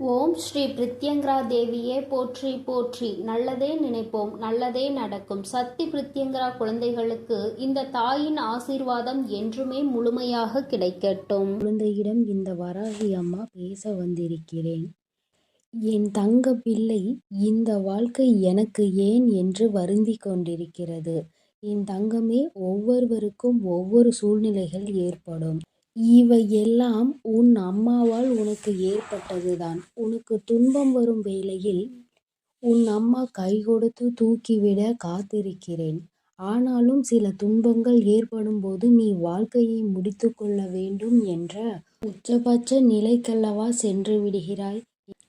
ஓம் ஸ்ரீ பிரித்யங்கரா தேவியே போற்றி போற்றி. நல்லதே நினைப்போம் நல்லதே நடக்கும். சக்தி பிரித்யங்கரா குழந்தைகளுக்கு இந்த தாயின் ஆசீர்வாதம் என்றுமே முழுமையாக கிடைக்கட்டும். குழந்தையிடம் இந்த வராகி அம்மா பேச வந்திருக்கிறேன். என் தங்க பிள்ளை இந்த வாழ்க்கை எனக்கு ஏன் என்று வருந்தி கொண்டிருக்கிறது. என் தங்கமே ஒவ்வொருவருக்கும் ஒவ்வொரு சூழ்நிலைகள் ஏற்படும். இவை எல்லாம் உன் அம்மாவால் உனக்கு ஏற்பட்டதுதான். உனக்கு துன்பம் வரும் வேளையில் உன் அம்மா கை கொடுத்து தூக்கிவிட காத்திருக்கிறேன். ஆனாலும் சில துன்பங்கள் ஏற்படும் போது நீ வாழ்க்கையை முடித்து கொள்ள வேண்டும் என்ற உச்சபட்ச நிலைக்கல்லவா சென்று விடுகிறாய்.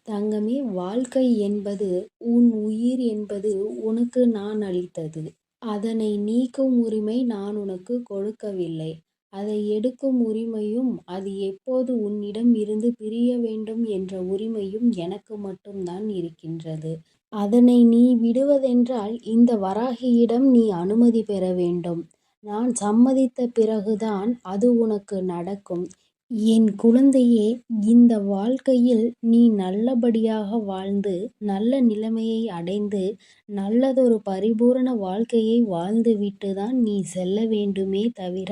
தங்கமே வாழ்க்கை என்பது உன் உயிர் என்பது உனக்கு நான் அளித்தது. அதனை நீக்கும் உரிமை நான் உனக்கு கொடுக்கவில்லை. அதை எடுக்கும் உரிமையும் அது எப்போது உன்னிடம் இருந்து பிரிய வேண்டும் என்ற உரிமையும் எனக்கு மட்டும்தான் இருக்கின்றது. அதனை நீ விடுவதென்றால் இந்த வராகியிடம் நீ அனுமதி பெற வேண்டும். நான் சம்மதித்த பிறகுதான் அது உனக்கு நடக்கும். என் குழந்தையே இந்த வாழ்க்கையில் நீ நல்லபடியாக வாழ்ந்து நல்ல நிலைமையை அடைந்து நல்லதொரு பரிபூரண வாழ்க்கையை வாழ்ந்துவிட்டு தான் நீ செல்ல வேண்டுமே தவிர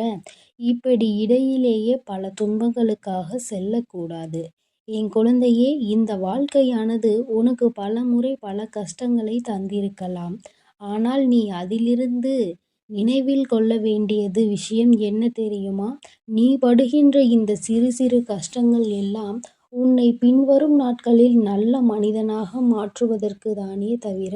இப்படி இடையிலேயே பல துன்பங்களுக்காக செல்லக்கூடாது. என் குழந்தையே இந்த வாழ்க்கையானது உனக்கு பல முறை பல கஷ்டங்களை தந்திருக்கலாம். ஆனால் நீ அதிலிருந்து நினைவில் கொள்ள வேண்டியது விஷயம் என்ன தெரியுமா? நீ படுகின்ற இந்த சிறு சிறு கஷ்டங்கள் எல்லாம் உன்னை பின்வரும் நாட்களில் நல்ல மனிதனாக மாற்றுவதற்கு தானே தவிர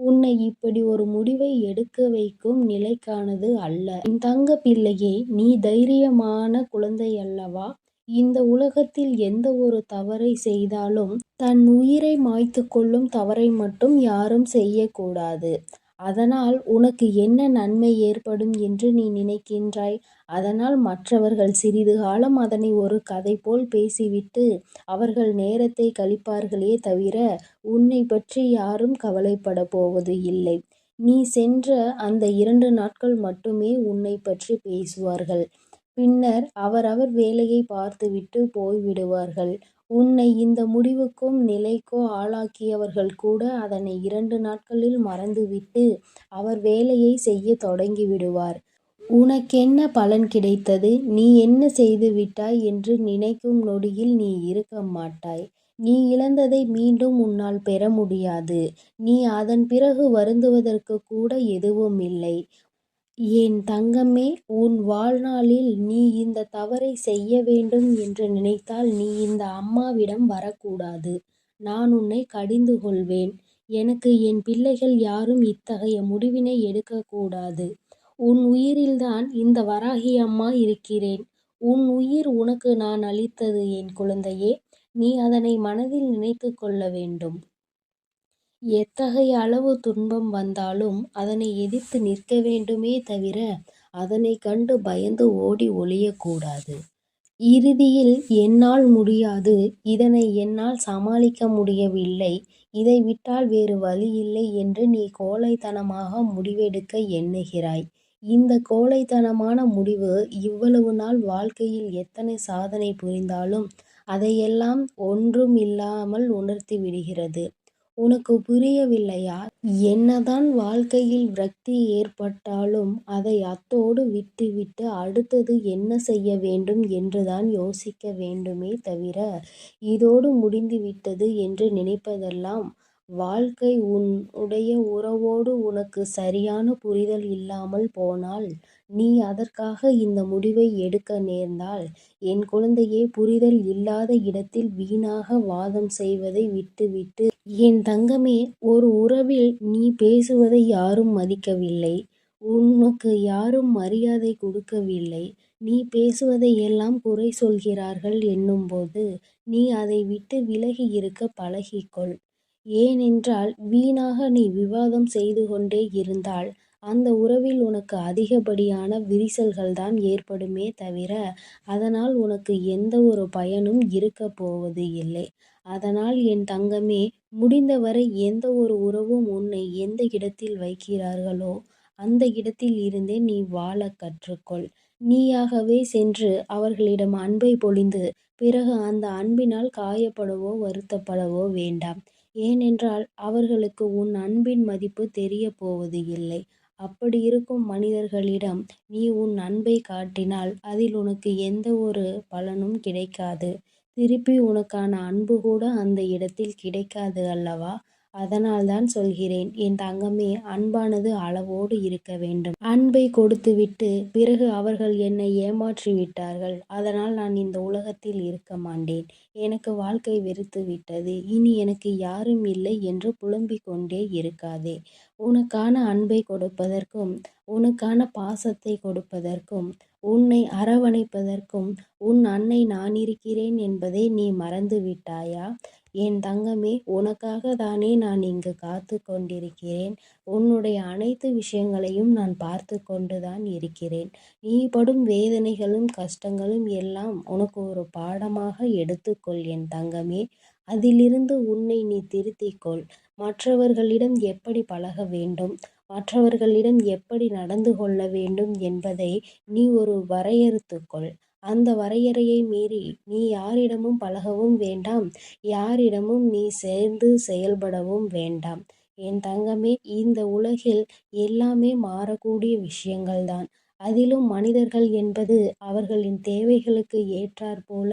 உன்னை இப்படி ஒரு முடிவை எடுக்க வைக்கும் நிலைக்கானது அல்ல. என் தங்க பிள்ளையே நீ தைரியமான குழந்தை அல்லவா? இந்த உலகத்தில் எந்த ஒரு தவறை செய்தாலும் தன் உயிரை மாய்த்து கொள்ளும் தவறை மட்டும் யாரும் செய்யக்கூடாது. அதனால் உனக்கு என்ன நன்மை ஏற்படும் என்று நீ நினைக்கின்றாய்? அதனால் மற்றவர்கள் சிறிது காலம் அதனை ஒரு கதை போல் பேசிவிட்டு அவர்கள் நேரத்தை கழிப்பார்களே தவிர உன்னை பற்றி யாரும் கவலைப்பட போவது இல்லை. நீ சென்ற அந்த இரண்டு நாட்கள் மட்டுமே உன்னை பற்றி பேசுவார்கள். பின்னர் அவரவர் வேலையை பார்த்துவிட்டு போய்விடுவார்கள். உன்னை இந்த முடிவுக்கும் நிலைக்கோ ஆளாக்கியவர்கள் கூட அதனை இரண்டு நாட்களில் மறந்துவிட்டு அவர் வேலையை செய்ய தொடங்கிவிடுவார். உனக்கென்ன பலன் கிடைத்தது? நீ என்ன செய்து விட்டாய் என்று நினைக்கும் நொடியில் நீ இருக்க மாட்டாய். நீ இழந்ததை மீண்டும் உன்னால் பெற முடியாது. நீ அதன் பிறகு வருந்துவதற்கு கூட எதுவும் இல்லை. என் தங்கமே உன் வாழ்நாளில் நீ இந்த தவறை செய்ய வேண்டும் என்று நினைத்தால் நீ இந்த அம்மாவிடம் வரக்கூடாது. நான் உன்னை கடிந்து கொள்வேன். எனக்கு என் பிள்ளைகள் யாரும் இத்தகைய முடிவினை எடுக்கக்கூடாது. உன் உயிரில்தான் இந்த வராகி அம்மா இருக்கிறேன். உன் உயிர் உனக்கு நான் அளித்தது என் குழந்தையே. நீ அதனை மனதில் நினைத்து கொள்ள வேண்டும். எத்தகைய அளவு துன்பம் வந்தாலும் அதனை எதிர்த்து நிற்க வேண்டுமே தவிர அதனை கண்டு பயந்து ஓடி ஒளியக்கூடாது. இறுதியில் என்னால் முடியாது இதனை என்னால் சமாளிக்க முடியவில்லை இதை விட்டால் வேறு வழி இல்லை என்று நீ கோழைத்தனமாக முடிவெடுக்க எண்ணுகிறாய். இந்த கோழைத்தனமான முடிவு இவ்வளவு நாள் வாழ்க்கையில் எத்தனை சாதனை புரிந்தாலும் அதையெல்லாம் ஒன்றும் இல்லாமல் உணர்த்தி விடுகிறது. உனக்கு புரியவில்லையா? என்னதான் வாழ்க்கையில் விரக்தி ஏற்பட்டாலும் அதை அத்தோடு விட்டுவிட்டு அடுத்தது என்ன செய்ய வேண்டும் என்றுதான் யோசிக்க வேண்டுமே தவிர இதோடு முடிந்து விட்டது என்று நினைப்பதெல்லாம் வாழ்க்கை உன் உடைய உறவோடு உனக்கு சரியான புரிதல் இல்லாமல் போனால் நீ அதற்காக இந்த முடிவை எடுக்க நேர்ந்தால் என் குழந்தையே புரிதல் இல்லாத இடத்தில் வீணாக வாதம் செய்வதை விட்டுவிட்டு என் தங்கமே ஒரு உறவில் நீ பேசுவதை யாரும் மதிக்கவில்லை. உனக்கு யாரும் மரியாதை கொடுக்கவில்லை. நீ பேசுவதை எல்லாம் குறை சொல்கிறார்கள் என்னும்போது நீ அதை விட்டு விலகி இருக்க பழகிக்கொள். ஏனென்றால் வீணாக நீ விவாதம் செய்து கொண்டே இருந்தால் அந்த உறவில் உனக்கு அதிகப்படியான விரிசல்கள்தான் ஏற்படுமே தவிர அதனால் உனக்கு எந்த ஒரு பயனும் இருக்கப் போவது இல்லை. அதனால் என் தங்கமே முடிந்தவரை எந்த ஒரு உறவும் உன்னை எந்த இடத்தில் வைக்கிறார்களோ அந்த இடத்தில் இருந்தே நீ வாழ கற்றுக்கொள். நீயாகவே சென்று அவர்களிடம் அன்பை பொழிந்து பிறகு அந்த அன்பினால் காயப்படவோ வருத்தப்படவோ வேண்டாம். ஏனென்றால் அவர்களுக்கு உன் அன்பின் மதிப்பு தெரியப் போவது இல்லை. அப்படி இருக்கும் மனிதர்களிடம் நீ உன் அன்பை காட்டினால் அதில் உனக்கு எந்த ஒரு பலனும் கிடைக்காது. திருப்பி உனக்கான அன்பு கூட அந்த இடத்தில் கிடைக்காது அல்லவா? அதனால்தான் சொல்கிறேன் என் தங்கமே அன்பானது அளவோடு இருக்க வேண்டும். அன்பை கொடுத்துவிட்டு பிறகு அவர்கள் என்னை ஏமாற்றி விட்டார்கள் அதனால் நான் இந்த உலகத்தில் இருக்க மாட்டேன். எனக்கு வாழ்க்கை வெறுத்து விட்டது இனி எனக்கு யாரும் இல்லை என்று புலம்பிக் கொண்டே இருக்காதே. உனக்கான அன்பை கொடுப்பதற்கும் உனக்கான பாசத்தை கொடுப்பதற்கும் உன்னை அரவணைப்பதற்கும் உன் அன்னை நான் இருக்கிறேன் என்பதை நீ மறந்து விட்டாயா என் தங்கமே உனக்காக தானே நான் இங்கு காத்து கொண்டிருக்கிறேன். உன்னுடைய அனைத்து விஷயங்களையும் நான் பார்த்து கொண்டு தான் இருக்கிறேன். நீ படும் வேதனைகளும் கஷ்டங்களும் எல்லாம் உனக்கு ஒரு பாடமாக எடுத்துக்கொள் என் தங்கமே. அதிலிருந்து உன்னை நீ திருத்திக்கொள் மற்றவர்களிடம் எப்படி பழக வேண்டும்? மற்றவர்களிடம் எப்படி நடந்து கொள்ள வேண்டும் என்பதை நீ ஒரு வரையறுத்துக்கொள் அந்த வரையறையை மீறி நீ யாரிடமும் பழகவும் வேண்டாம். யாரிடமும் நீ சேர்ந்து செயல்படவும் வேண்டாம். என் தங்கமே இந்த உலகில் எல்லாமே மாறக்கூடிய விஷயங்கள்தான். அதிலும் மனிதர்கள் என்பது அவர்களின் தேவைகளுக்கு ஏற்றாற்போல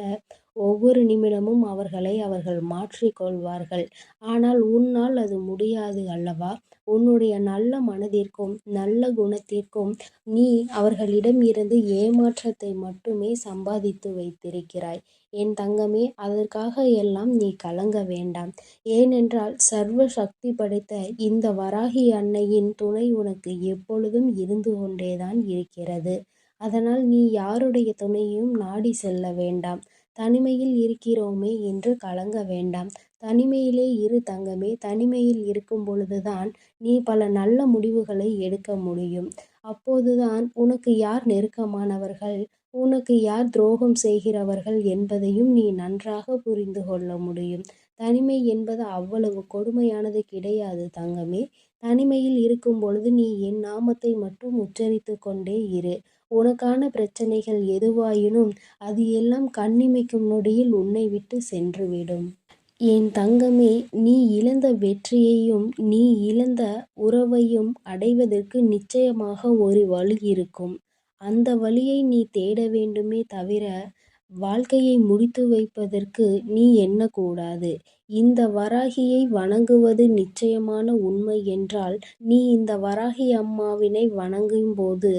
ஒவ்வொரு நிமிடமும் அவர்களை அவர்கள் மாற்றிக்கொள்வார்கள் ஆனால் உன்னால் அது முடியாது அல்லவா? உன்னுடைய நல்ல மனதிற்கும் நல்ல குணத்திற்கும் நீ அவர்களிடம் இருந்து ஏமாற்றத்தை மட்டுமே சம்பாதித்து வைத்திருக்கிறாய். என் தங்கமே அதற்காக எல்லாம் நீ கலங்க வேண்டாம். ஏனென்றால் சர்வ சக்தி படைத்த இந்த வராகி அன்னையின் துணை உனக்கு எப்பொழுதும் இருந்து கொண்டேதான் இருக்கிறது. அதனால் நீ யாருடைய துணையும் நாடி செல்ல வேண்டாம். தனிமையில் இருக்கிறோமே என்று கலங்க வேண்டாம். தனிமையிலே இரு தங்கமே தனிமையில் இருக்கும் பொழுதுதான் நீ பல நல்ல முடிவுகளை எடுக்க முடியும். அப்போதுதான் உனக்கு யார் நெருக்கமானவர்கள் உனக்கு யார் துரோகம் செய்கிறவர்கள் என்பதையும் நீ நன்றாக புரிந்து கொள்ள முடியும். தனிமை என்பது அவ்வளவு கொடுமையானது கிடையாது தங்கமே. தனிமையில் இருக்கும் பொழுது நீ என் நாமத்தை மட்டும் உச்சரித்து கொண்டே இரு. உனக்கான பிரச்சனைகள் எதுவாயினும் அது எல்லாம் கண்ணிமைக்கும் நொடியில் உன்னை விட்டு சென்றுவிடும். என் தங்கமே நீ இழந்த வெற்றியையும் நீ இழந்த உறவையும் அடைவதற்கு நிச்சயமாக ஒரு வழி இருக்கும். அந்த வழியை நீ தேட வேண்டுமே தவிர வாழ்க்கையை முடித்து வைப்பதற்கு நீ எண்ணக்கூடாது. இந்த வராகியை வணங்குவது நிச்சயமான உண்மை என்றால் நீ இந்த வராகி அம்மாவினை வணங்கும் போது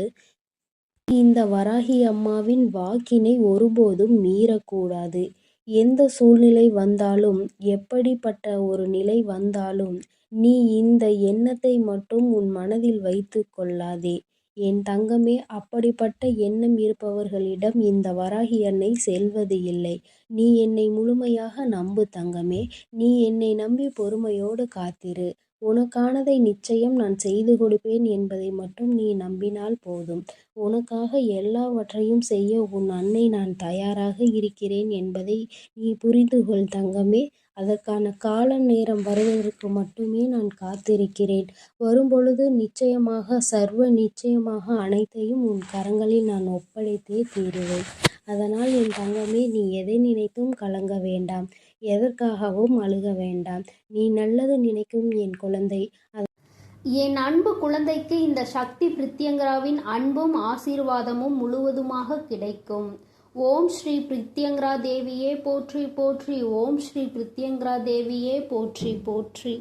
இந்த வராகி அம்மாவின் வாக்கினை ஒருபோதும் மீறக்கூடாது. எந்த சூழ்நிலை வந்தாலும் எப்படிப்பட்ட ஒரு நிலை வந்தாலும் நீ இந்த எண்ணத்தை மட்டும் உன் மனதில் வைத்து கொள்ளாதே. என் தங்கமே அப்படிப்பட்ட எண்ணம் இருப்பவர்களிடம் இந்த வராகி அன்னை செல்வது இல்லை. நீ என்னை முழுமையாக நம்பு தங்கமே. நீ என்னை நம்பி பொறுமையோடு காத்திரு. உனக்கானதை நிச்சயம் நான் செய்து கொடுப்பேன் என்பதை மட்டும் நீ நம்பினால் போதும். உனக்காக எல்லாவற்றையும் செய்ய உன் அன்னை நான் தயாராக இருக்கிறேன் என்பதை நீ புரிந்து கொள் தங்கமே. அதற்கான கால நேரம் வருவதற்கு மட்டுமே நான் காத்திருக்கிறேன். வரும்பொழுது நிச்சயமாக சர்வ நிச்சயமாக அனைத்தையும் உன் கரங்களில் நான் ஒப்படைத்தே தீருவேன். அதனால் என் தங்கமே நீ எதை நினைத்தும் கலங்க வேண்டாம். எதற்காகவும் அழுக வேண்டாம். நீ நல்லது நினைக்கும் என் குழந்தை. என் அன்பு குழந்தைக்கு இந்த சக்தி பிரித்யங்கராவின் அன்பும் ஆசீர்வாதமும் முழுவதுமாக கிடைக்கும். ஓம் ஸ்ரீ பிரித்யங்கரா தேவியே போற்றி போற்றி. ஓம் ஸ்ரீ பிரித்யங்கரா தேவியே போற்றி போற்றி.